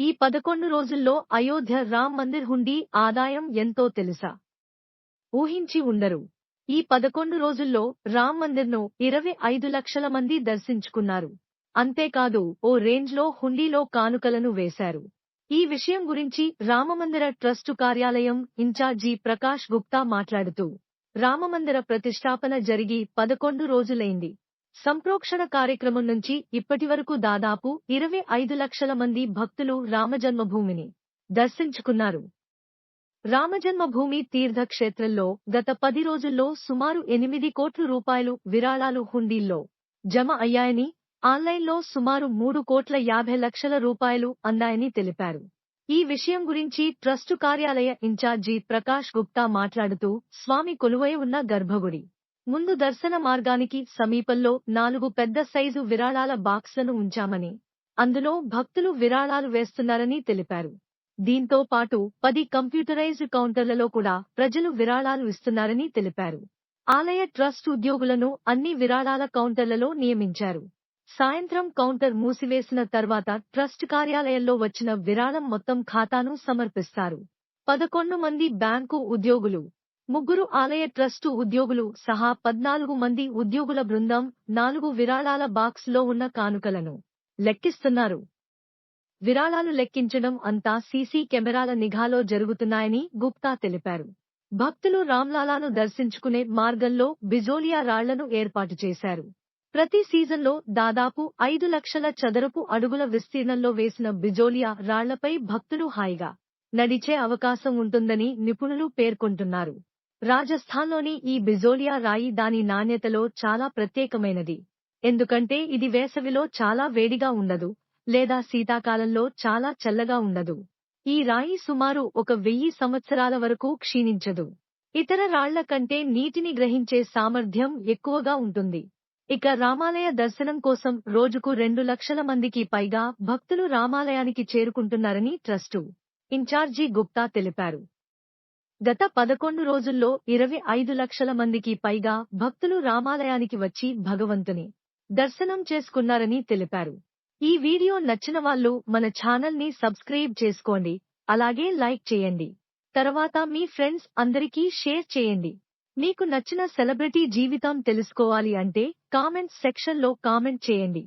ఈ పదకొండు రోజుల్లో అయోధ్య రామ్ మందిర్ హుండీ ఆదాయం ఎంతో తెలుసా? ఊహించి ఉండరు. ఈ పదకొండు రోజుల్లో రామ్ మందిర్ను ఇరవై ఐదు లక్షల మంది దర్శించుకున్నారు. అంతేకాదు ఓ రేంజ్లో హుండీలో కానుకలను వేశారు. ఈ విషయం గురించి రామమందిర ట్రస్టు కార్యాలయం ఇన్ఛార్జి ప్రకాష్ గుప్తా మాట్లాడుతూ రామమందిర ప్రతిష్టాపన జరిగి పదకొండు రోజులైంది. సంప్రోక్షణ కార్యక్రమం నుంచి ఇప్పటి వరకు దాదాపు ఇరవై ఐదు లక్షల మంది భక్తులు రామజన్మభూమిని దర్శించుకున్నారు. రామజన్మభూమి తీర్థక్షేత్రంలో గత పది రోజుల్లో సుమారు ఎనిమిది కోట్ల రూపాయలు విరాళాలు హుండీల్లో జమ అయ్యాయని ఆన్లైన్లో సుమారు మూడు కోట్ల యాభై లక్షల రూపాయలు అందాయని తెలిపారు. ఈ విషయం గురించి ట్రస్టు కార్యాలయ ఇన్ఛార్జి ప్రకాష్ గుప్తా మాట్లాడుతూ స్వామి కొలువై ఉన్న గర్భగుడి ముందు దర్శన మార్గానికి సమీపంలో నాలుగు పెద్ద సైజు విరాళాల బాక్స్లను ఉంచామని అందులో భక్తులు విరాళాలు వేస్తున్నారని తెలిపారు. దీంతో పాటు పది కంప్యూటరైజ్డ్ కౌంటర్లలో కూడా ప్రజలు విరాళాలు ఇస్తున్నారని తెలిపారు. ఆలయ ట్రస్ట్ ఉద్యోగులను అన్ని విరాళాల కౌంటర్లలో నియమించారు. సాయంత్రం కౌంటర్ మూసివేసిన తర్వాత ట్రస్ట్ కార్యాలయంలో వచ్చిన విరాళం మొత్తం ఖాతాను సమర్పిస్తారు. పదకొండు మంది బ్యాంకు ఉద్యోగులు ముగ్గురు ఆలయ ట్రస్టు ఉద్యోగులు సహా పద్నాలుగు మంది ఉద్యోగుల బృందం నాలుగు విరాళాల బాక్స్లో ఉన్న కానుకలను లెక్కిస్తున్నారు. విరాళాలు లెక్కించడం అంతా సీసీ కెమెరాల నిఘాలో జరుగుతున్నాయని గుప్తా తెలిపారు. భక్తులు రామ్లాలాను దర్శించుకునే మార్గంలో బిజోలియా రాళ్ళను ఏర్పాటు చేశారు. ప్రతి సీజన్లో దాదాపు ఐదు లక్షల చదరపు అడుగుల విస్తీర్ణంలో వేసిన బిజోలియా రాళ్ళపై భక్తులు హాయిగా నడిచే అవకాశం ఉంటుందని నిపుణులు పేర్కొంటున్నారు. రాజస్థాన్లోని ఈ బిజోలియా రాయి దాని నాణ్యతలో చాలా ప్రత్యేకమైనది. ఎందుకంటే ఇది వేసవిలో చాలా వేడిగా ఉండదు లేదా శీతాకాలంలో చాలా చల్లగా ఉండదు. ఈ రాయి సుమారు ఒక వెయ్యి సంవత్సరాల వరకు క్షీణించదు. ఇతర రాళ్ళ కంటే నీటిని గ్రహించే సామర్థ్యం ఎక్కువగా ఉంటుంది. ఇక రామాలయ దర్శనం కోసం రోజుకు రెండు లక్షల మందికి పైగా భక్తులు రామాలయానికి చేరుకుంటున్నారని ట్రస్టు ఇన్ఛార్జి గుప్తా తెలిపారు. గత పదకొండు రోజుల్లో ఇరవై ఐదు లక్షల మందికి పైగా భక్తులు రామాలయానికి వచ్చి భగవంతుని దర్శనం చేసుకున్నారని తెలిపారు. ఈ వీడియో నచ్చిన వాళ్ళు మన ఛానల్ని సబ్స్క్రైబ్ చేసుకోండి అలాగే లైక్ చేయండి. తర్వాత మీ ఫ్రెండ్స్ అందరికీ షేర్ చేయండి. మీకు నచ్చిన సెలబ్రిటీ జీవితం తెలుసుకోవాలి అంటే కామెంట్స్ సెక్షన్లో కామెంట్ చేయండి.